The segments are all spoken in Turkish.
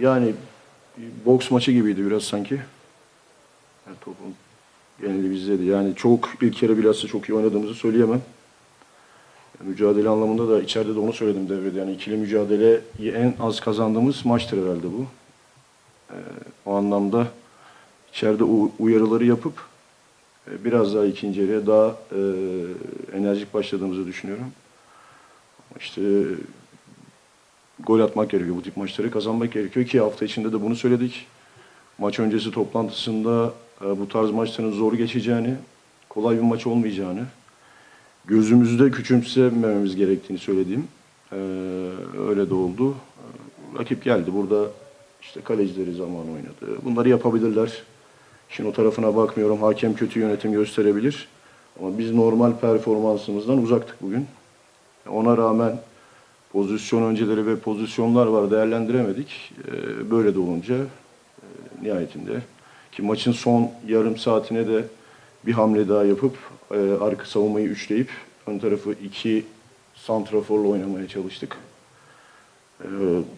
Yani bir boks maçı gibiydi biraz sanki. Yani topun geneli bizdeydi. Yani çok ilk kere bilhassa çok iyi oynadığımızı söyleyemem. Yani mücadele anlamında da içeride de onu söyledim devrede. Yani ikili mücadeleyi en az kazandığımız maçtır herhalde bu. Ee, o anlamda içeride uyarıları yapıp e, biraz daha ikinci yarıya daha e, enerjik başladığımızı düşünüyorum. İşte gol atmak gerekiyor. Bu tip maçları kazanmak gerekiyor ki hafta içinde de bunu söyledik. Maç öncesi toplantısında e, bu tarz maçların zor geçeceğini, kolay bir maç olmayacağını, gözümüzde küçümsemememiz gerektiğini söylediğim e, öyle de oldu. E, Rakip geldi. Burada işte kalecileri zaman oynadı. Bunları yapabilirler. Şimdi o tarafına bakmıyorum. Hakem kötü yönetim gösterebilir. Ama biz normal performansımızdan uzaktık bugün. Ona rağmen pozisyon önceleri ve pozisyonlar var değerlendiremedik. Ee, Böyle de olunca e, nihayetinde ki maçın son yarım saatine de bir hamle daha yapıp e, arka savunmayı üçleyip ön tarafı iki santraforla oynamaya çalıştık. Ee,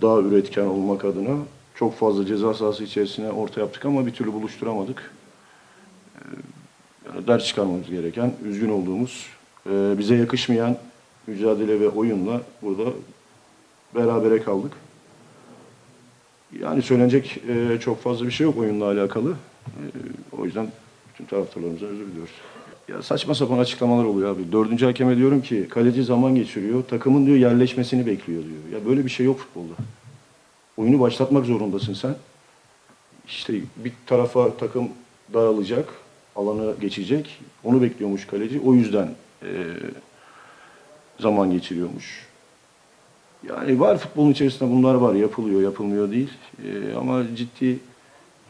Daha üretken olmak adına çok fazla ceza sahası içerisine orta yaptık ama bir türlü buluşturamadık. Ee, Yani ders çıkarmamız gereken, üzgün olduğumuz, e, bize yakışmayan mücadele ve oyunla burada berabere kaldık. Yani söylenecek e, çok fazla bir şey yok oyunla alakalı. E, o yüzden bütün taraftarlarımıza özür diliyoruz. Ya saçma sapan açıklamalar oluyor abi. Dördüncü hakeme diyorum ki kaleci zaman geçiriyor. Takımın diyor yerleşmesini bekliyor diyor. Ya böyle bir şey yok futbolda. Oyunu başlatmak zorundasın sen. İşte bir tarafa takım dağılacak, alanı geçecek. Onu bekliyormuş kaleci. O yüzden e, zaman geçiriyormuş. Yani var futbolun içerisinde bunlar var. Yapılıyor, yapılmıyor değil. Ee, ama ciddi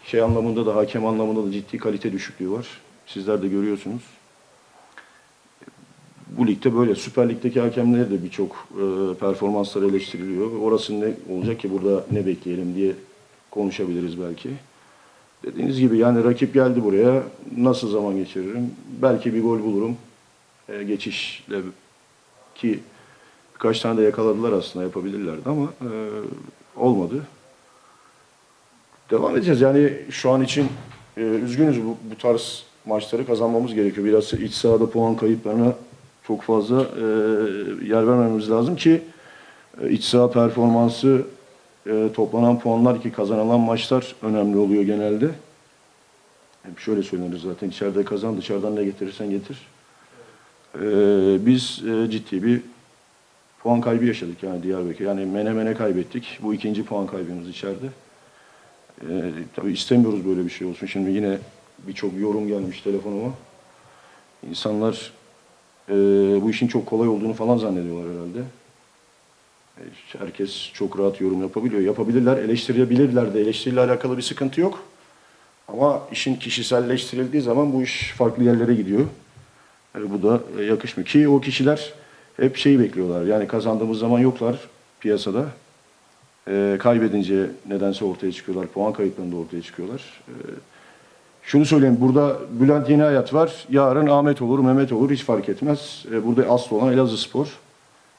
şey anlamında da, hakem anlamında da ciddi kalite düşüklüğü var. Sizler de görüyorsunuz. Bu ligde böyle. Süper Lig'deki hakemlere de birçok e, performanslar eleştiriliyor. Orası ne olacak ki burada ne bekleyelim diye konuşabiliriz belki. Dediğiniz gibi yani rakip geldi buraya. Nasıl zaman geçiririm? Belki bir gol bulurum. E, geçişle ki birkaç tane de yakaladılar aslında yapabilirlerdi ama e, olmadı. Devam edeceğiz. Yani şu an için e, üzgünüz bu, bu tarz maçları kazanmamız gerekiyor. Biraz iç sahada puan kayıplarına çok fazla e, yer vermemiz lazım ki e, iç saha performansı e, toplanan puanlar ki kazanılan maçlar önemli oluyor genelde. Hep şöyle söylenir zaten içeride kazan dışarıdan ne getirirsen getir. E, biz e, ciddi bir puan kaybı yaşadık yani Diyarbakır. Yani Menemen'e kaybettik. Bu ikinci puan kaybımız içeride. Ee, tabii istemiyoruz böyle bir şey olsun. Şimdi yine birçok yorum gelmiş telefonuma. İnsanlar e, bu işin çok kolay olduğunu falan zannediyorlar herhalde. E, herkes çok rahat yorum yapabiliyor. Yapabilirler, eleştirebilirler de. Eleştiriyle alakalı bir sıkıntı yok. Ama işin kişiselleştirildiği zaman bu iş farklı yerlere gidiyor. Yani bu da e, yakışmıyor. Ki o kişiler hep şeyi bekliyorlar. Yani kazandığımız zaman yoklar piyasada. Ee, kaybedince nedense ortaya çıkıyorlar. Puan kayıplarında ortaya çıkıyorlar. Ee, şunu söyleyeyim. Burada Bülent Yeni Hayat var. Yarın Ahmet olur, Mehmet olur. Hiç fark etmez. Ee, burada asıl olan Elazığ Spor.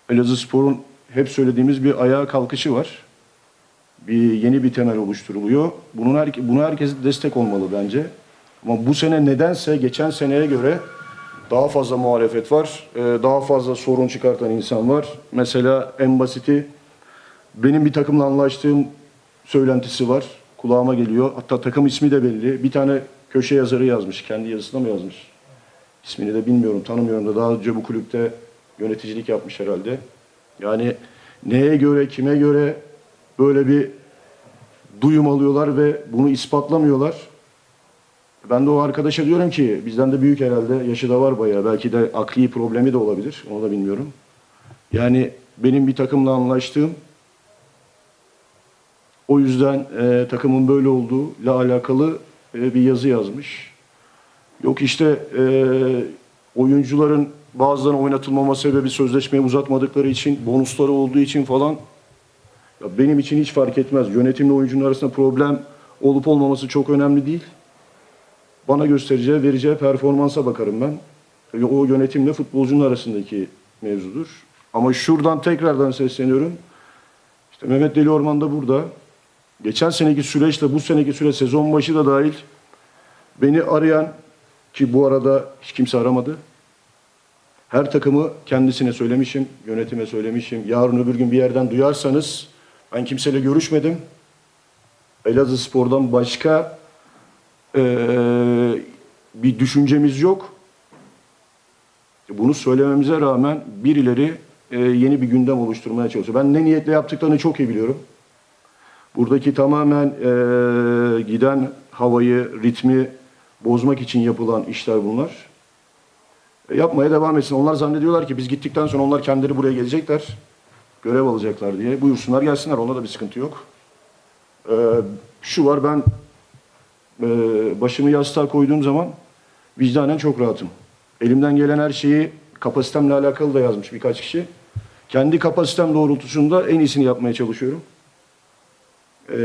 Elazığ Spor'un hep söylediğimiz bir ayağa kalkışı var. Bir yeni bir temel oluşturuluyor. Bunun her, buna herkes destek olmalı bence. Ama bu sene nedense geçen seneye göre daha fazla muhalefet var. Ee, daha fazla sorun çıkartan insan var. Mesela en basiti benim bir takımla anlaştığım söylentisi var. Kulağıma geliyor. Hatta takım ismi de belli. Bir tane köşe yazarı yazmış. Kendi yazısına mı yazmış? İsmini de bilmiyorum, tanımıyorum da daha önce bu kulüpte yöneticilik yapmış herhalde. Yani neye göre, kime göre böyle bir duyum alıyorlar ve bunu ispatlamıyorlar. Ben de o arkadaşa diyorum ki bizden de büyük herhalde yaşı da var bayağı. Belki de akli problemi de olabilir. Onu da bilmiyorum. Yani benim bir takımla anlaştığım o yüzden e, takımın böyle olduğuyla alakalı e, bir yazı yazmış. Yok işte e, oyuncuların bazılarının oynatılmama sebebi sözleşmeyi uzatmadıkları için, bonusları olduğu için falan. Ya benim için hiç fark etmez. Yönetimle oyuncunun arasında problem olup olmaması çok önemli değil. Bana göstereceği, vereceği performansa bakarım ben. O yönetimle futbolcunun arasındaki mevzudur. Ama şuradan tekrardan sesleniyorum. İşte Mehmet Deli Orman da burada. geçen seneki süreçle bu seneki süreç sezon başı da dahil beni arayan ki bu arada hiç kimse aramadı. Her takımı kendisine söylemişim, yönetime söylemişim. Yarın öbür gün bir yerden duyarsanız ben kimseyle görüşmedim. Elazığ Spor'dan başka eee, bir düşüncemiz yok. Bunu söylememize rağmen birileri eee, yeni bir gündem oluşturmaya çalışıyor. Ben ne niyetle yaptıklarını çok iyi biliyorum. Buradaki tamamen eee, giden havayı, ritmi bozmak için yapılan işler bunlar. E, yapmaya devam etsin. Onlar zannediyorlar ki biz gittikten sonra onlar kendileri buraya gelecekler. Görev alacaklar diye. Buyursunlar gelsinler. Onda da bir sıkıntı yok. Ee, şu var ben e, başımı yastığa koyduğum zaman vicdanen çok rahatım. Elimden gelen her şeyi kapasitemle alakalı da yazmış birkaç kişi. Kendi kapasitem doğrultusunda en iyisini yapmaya çalışıyorum. Ee,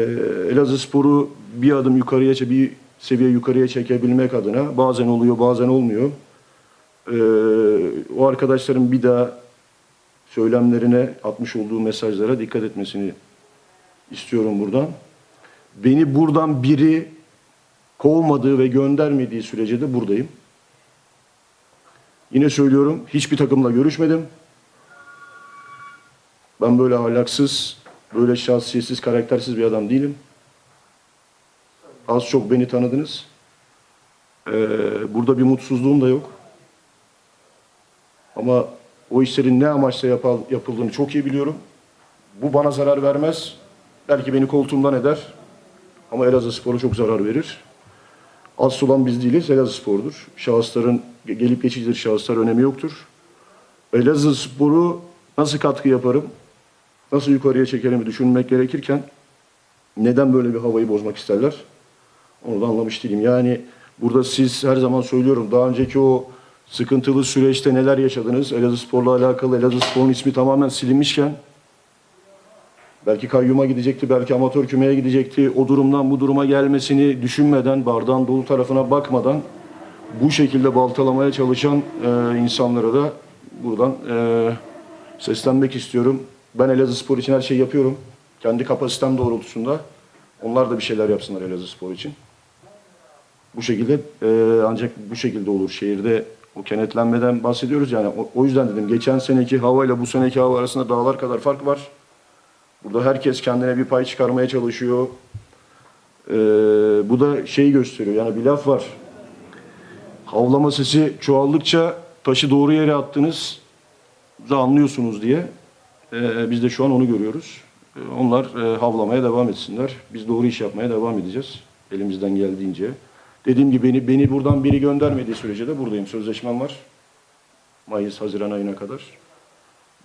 Elazığ Spor'u bir adım yukarıya, bir seviye yukarıya çekebilmek adına bazen oluyor, bazen olmuyor. Ee, o arkadaşların bir daha söylemlerine, atmış olduğu mesajlara dikkat etmesini istiyorum buradan. Beni buradan biri kovmadığı ve göndermediği sürece de buradayım. Yine söylüyorum, hiçbir takımla görüşmedim. Ben böyle ahlaksız, böyle şahsiyetsiz, karaktersiz bir adam değilim. Az çok beni tanıdınız. Ee, burada bir mutsuzluğum da yok. Ama o işlerin ne amaçla yapal- yapıldığını çok iyi biliyorum. Bu bana zarar vermez. Belki beni koltuğumdan eder. Ama Elazığ Spor'a çok zarar verir. Asıl olan biz değiliz, Elazığ Spor'dur. Şahısların, gelip geçicidir şahıslar önemi yoktur. Elazığ Spor'u nasıl katkı yaparım, nasıl yukarıya çekerim düşünmek gerekirken neden böyle bir havayı bozmak isterler? Onu da anlamış değilim. Yani burada siz her zaman söylüyorum daha önceki o sıkıntılı süreçte neler yaşadınız? Elazığ Spor'la alakalı Elazığ Spor'un ismi tamamen silinmişken belki kayyuma gidecekti, belki amatör kümeye gidecekti. O durumdan bu duruma gelmesini düşünmeden, bardağın dolu tarafına bakmadan bu şekilde baltalamaya çalışan e, insanlara da buradan e, seslenmek istiyorum. Ben Elazığ Spor için her şeyi yapıyorum. Kendi kapasitem doğrultusunda. Onlar da bir şeyler yapsınlar Elazığ Spor için. Bu şekilde e, ancak bu şekilde olur. Şehirde o kenetlenmeden bahsediyoruz yani. O, o yüzden dedim geçen seneki havayla bu seneki hava arasında dağlar kadar fark var. Burada herkes kendine bir pay çıkarmaya çalışıyor. E, bu da şeyi gösteriyor. Yani bir laf var. Havlama sesi çoğaldıkça taşı doğru yere attınız da anlıyorsunuz diye. E, biz de şu an onu görüyoruz. E, onlar e, havlamaya devam etsinler. Biz doğru iş yapmaya devam edeceğiz. Elimizden geldiğince. Dediğim gibi beni, beni buradan biri göndermediği sürece de buradayım. Sözleşmem var. Mayıs, Haziran ayına kadar.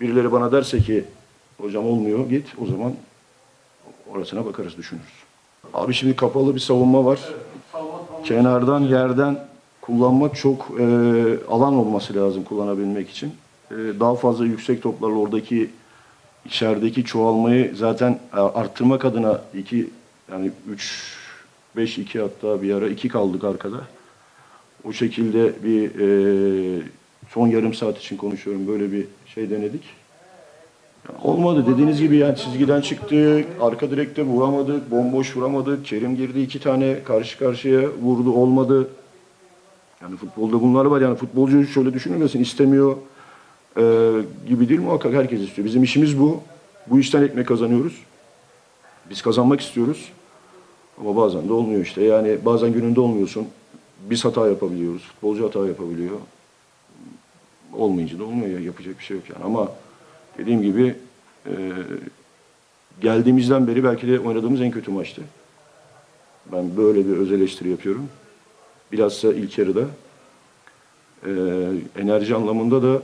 Birileri bana derse ki hocam olmuyor git o zaman orasına bakarız düşünürüz. Abi şimdi kapalı bir savunma var. Kenardan yerden kullanmak çok e, alan olması lazım kullanabilmek için. E, daha fazla yüksek toplarla oradaki içerideki çoğalmayı zaten e, arttırmak adına iki yani 3 5 2 hatta bir ara 2 kaldık arkada. O şekilde bir e, son yarım saat için konuşuyorum böyle bir şey denedik. Olmadı dediğiniz gibi yani çizgiden çıktık, arka direkte vuramadık, bomboş vuramadık. Kerim girdi iki tane karşı karşıya vurdu olmadı. Yani futbolda bunlar var yani futbolcu şöyle düşünülmesin istemiyor e, gibi değil muhakkak herkes istiyor. Bizim işimiz bu. Bu işten ekmek kazanıyoruz. Biz kazanmak istiyoruz. Ama bazen de olmuyor işte. Yani bazen gününde olmuyorsun. Biz hata yapabiliyoruz. Futbolcu hata yapabiliyor. Olmayınca da olmuyor ya. Yapacak bir şey yok yani. Ama dediğim gibi e, geldiğimizden beri belki de oynadığımız en kötü maçtı. Ben böyle bir öz eleştiri yapıyorum. Bilhassa ilk yarıda. E, enerji anlamında da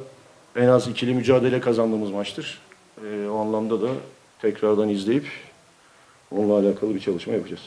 en az ikili mücadele kazandığımız maçtır. E, o anlamda da tekrardan izleyip onunla alakalı bir çalışma yapacağız.